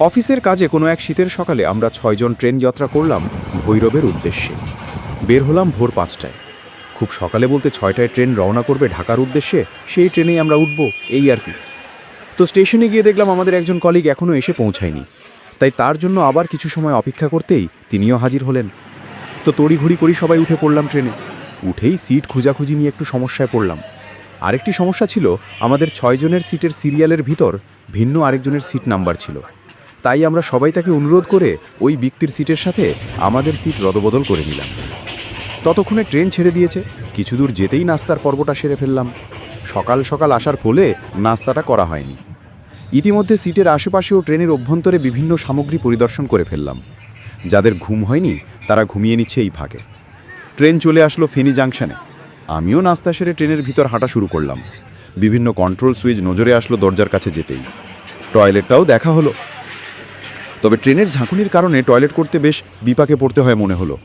অফিসের কাজে কোনো এক শীতের সকালে আমরা ছয়জন ট্রেন যাত্রা করলাম ভৈরবের উদ্দেশ্যে। বের হলাম ভোর পাঁচটায়। খুব সকালে বলতে ছয়টায় ট্রেন রওনা করবে ঢাকার উদ্দেশ্যে, সেই ট্রেনেই আমরা উঠব, এই আর কি। তো স্টেশনে গিয়ে দেখলাম আমাদের একজন কলিগ এখনও এসে পৌঁছায়নি। তাই তার জন্য আবার কিছু সময় অপেক্ষা করতেই তিনিও হাজির হলেন। তো তড়িঘড়ি করি সবাই উঠে পড়লাম ট্রেনে। উঠেই সিট খোঁজাখুঁজি নিয়ে একটু সমস্যায় পড়লাম। আরেকটি সমস্যা ছিল, আমাদের ছয়জনের সিটের সিরিয়ালের ভিতর ভিন্ন আরেকজনের সিট নাম্বার ছিল। তাই আমরা সবাই তাকে অনুরোধ করে ওই ব্যক্তির সিটের সাথে আমাদের সিট রদবদল করে নিলাম। ততক্ষণে ট্রেন ছেড়ে দিয়েছে। কিছু দূর যেতেই নাস্তার পর্বটা সেরে ফেললাম। সকাল সকাল আসার ফলে নাস্তাটা করা হয়নি। ইতিমধ্যে সিটের আশেপাশেও ট্রেনের অভ্যন্তরে বিভিন্ন সামগ্রী পরিদর্শন করে ফেললাম। যাদের ঘুম হয়নি, তারা ঘুমিয়ে নিচ্ছে এই ফাঁকে। ট্রেন চলে আসলো ফেনী জাংশনে। আমিও নাস্তা সেরে ট্রেনের ভিতর হাঁটা শুরু করলাম। বিভিন্ন কন্ট্রোল সুইচ নজরে আসলো দরজার কাছে যেতেই। টয়লেটটাও দেখা হলো। তবে ট্রেনের ঝাঁকুনির কারণে টয়লেট করতে বেশ বিপাকে পড়তে হয় মনে হলো।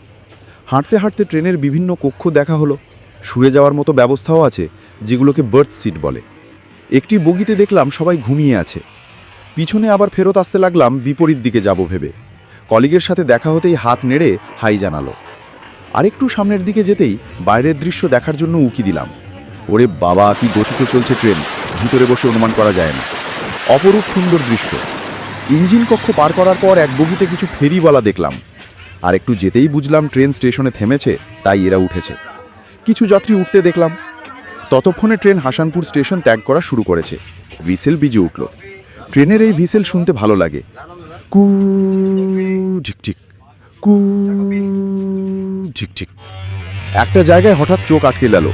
হাঁটতে হাঁটতে ট্রেনের বিভিন্ন কক্ষ দেখা হলো। শুয়ে যাওয়ার মতো ব্যবস্থাও আছে, যেগুলোকে বার্থ সিট বলে। একটি বগিতে দেখলাম সবাই ঘুমিয়ে আছে। পিছনে আবার ফেরত আসতে লাগলাম বিপরীত দিকে যাব ভেবে। কলিগের সাথে দেখা হতেই হাত নেড়ে হাই জানালো। আরেকটু সামনের দিকে যেতেই বাইরের দৃশ্য দেখার জন্য উকি দিলাম। ওরে বাবা, কি গতিতে চলছে ট্রেন, ভিতরে বসে অনুমান করা যায় না। অপরূপ সুন্দর দৃশ্য। ইঞ্জিন কক্ষ পার করার পর এক বগিতে কিছু ফেরিওয়ালা দেখলাম। আর একটু যেতেই বুঝলাম ট্রেন স্টেশনে থেমেছে, তাই এরা উঠেছে। কিছু যাত্রী উঠতে দেখলাম। ততক্ষণে ট্রেন হাসানপুর স্টেশন ত্যাগ করা শুরু করেছে। ভিসেল বিজে উঠল। ট্রেনের এই ভিসেল শুনতে ভালো লাগে। কু ঝিকঝিক কু ঝিকঝিক একটা জায়গায় হঠাৎ চোখ আটকে গেল।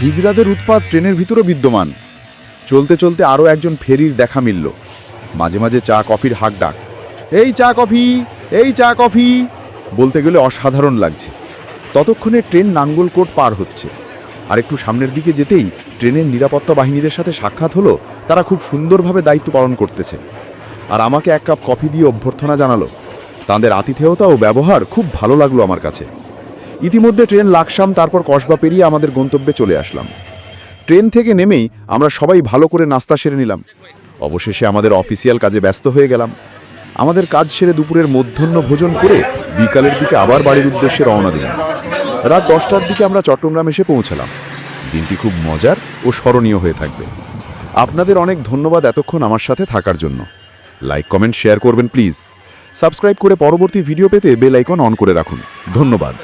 হিজরাদের উৎপাত ট্রেনের ভিতরও বিদ্যমান। চলতে চলতে আরও একজন ফেরির দেখা মিলল। মাঝে মাঝে চা কফির হাক ডাক। এই চা কফি, এই চা কফি! বলতে গেলে অসাধারণ লাগছে। ততক্ষণে ট্রেন নাঙ্গলকোট পার হচ্ছে। আর একটু সামনের দিকে যেতেই ট্রেনের নিরাপত্তা বাহিনীদের সাথে সাক্ষাৎ হলো, তারা খুব সুন্দরভাবে দায়িত্ব পালন করতেছে। আর আমাকে এক কাপ কফি দিয়ে অভ্যর্থনা জানালো। তাদের আতিথেয়তা ও ব্যবহার খুব ভালো লাগল আমার কাছে। ইতিমধ্যে ট্রেন লাকসাম, তারপর কসবা পেরিয়ে আমাদের গন্তব্যে চলে আসলাম। ট্রেন থেকে নেমেই আমরা সবাই ভালো করে নাস্তা সেরে নিলাম। অবশেষে আমাদের অফিসিয়াল কাজে ব্যস্ত হয়ে গেলাম। আমাদের কাজ সেরে দুপুরের মধ্যাহ্ন ভোজন করে বিকালের দিকে আবার বাড়ির উদ্দেশ্যে রওনা দিলাম। রাত দশটার দিকে আমরা চট্টগ্রাম এসে পৌঁছালাম। দিনটি খুব মজার ও স্মরণীয় হয়ে থাকবে। আপনাদের অনেক ধন্যবাদ এতক্ষণ আমার সাথে থাকার জন্য। লাইক, কমেন্ট, শেয়ার করবেন প্লিজ। সাবস্ক্রাইব করে পরবর্তী ভিডিও পেতে বেল আইকন অন করে রাখুন। ধন্যবাদ।